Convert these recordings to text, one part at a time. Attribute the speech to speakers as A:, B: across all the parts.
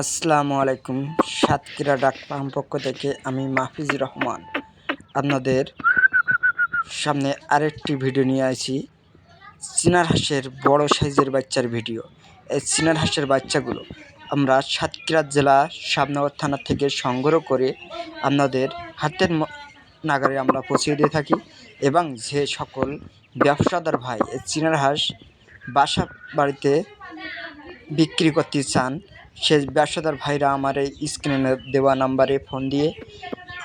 A: আসসালামু আলাইকুম, সাতক্ষীরা ডাক ফার্ম পক্ষ থেকে আমি মাহফিজুর রহমান। আপনাদের সামনে আরেকটি ভিডিও নিয়ে আসি। চিনার হাঁসের বড় সাইজের বাচ্চার ভিডিও। এই চিনার হাঁসের বাচ্চাগুলো আমরা সাতক্ষীরা জেলা শাবনগর থানা থেকে সংগ্রহ করে আপনাদের হাতের নাগারে আমরা পৌঁছিয়ে দিয়ে থাকি এবং যে সকল ব্যবসাদার ভাই এই চিনার হাঁস বাসা বাড়িতে বিক্রি করতে চান সে ব্যবসাদার ভাইরা আমার এই স্ক্রিনে দেওয়া নাম্বারে ফোন দিয়ে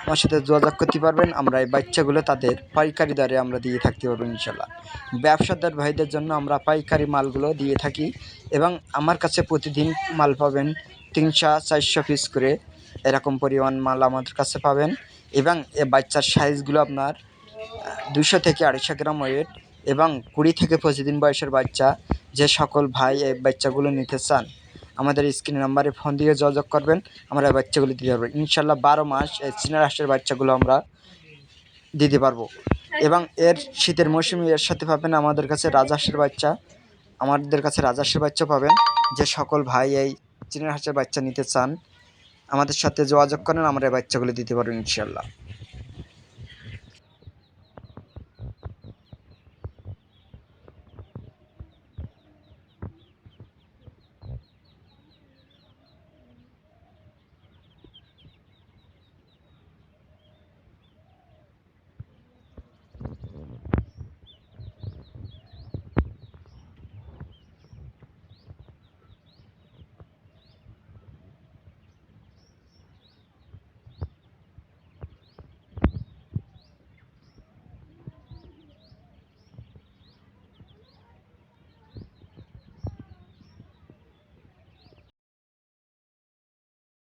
A: আমার সাথে যোগাযোগ করতে পারবেন। আমরা এই বাচ্চাগুলো তাদের পাইকারি দরে আমরা দিয়ে থাকতে পারব ইনশাল্লাহ। ব্যবসাদার ভাইদের জন্য আমরা পাইকারি মালগুলো দিয়ে থাকি এবং আমার কাছে প্রতিদিন মাল পাবেন তিনশো, চারশো পিস করে এরকম পরিমাণ মাল আমাদের কাছে পাবেন এবং এ বাচ্চার সাইজগুলো আপনার দুশো থেকে আড়াইশো গ্রাম ওয়েট এবং কুড়ি থেকে পঁচিশ দিন বয়সের বাচ্চা যে সকল ভাই এই বাচ্চাগুলো নিতে চান। আমাদের স্ক্রিন নাম্বারে ফোন দিয়ে যোগাযোগ করবেন, আমরা বাচ্চাগুলো দিতে পারব। ইনশাল্লাহ বারো মাস চীনা রাষ্ট্রের বাচ্চাগুলো আমরা দিতে পারব। এবং এর শীতের মৌসুমে এর সাথে পাবেন আমাদের কাছে রাজহাঁসের বাচ্চা। আমাদের কাছে রাজহাঁসের বাচ্চা পাবেন। যে সকল ভাই এই চীনের হাঁসের বাচ্চা নিতে চান, আমাদের সাথে যোগাযোগ করেন, আমরা বাচ্চাগুলো দিতে পারব ইনশাল্লাহ।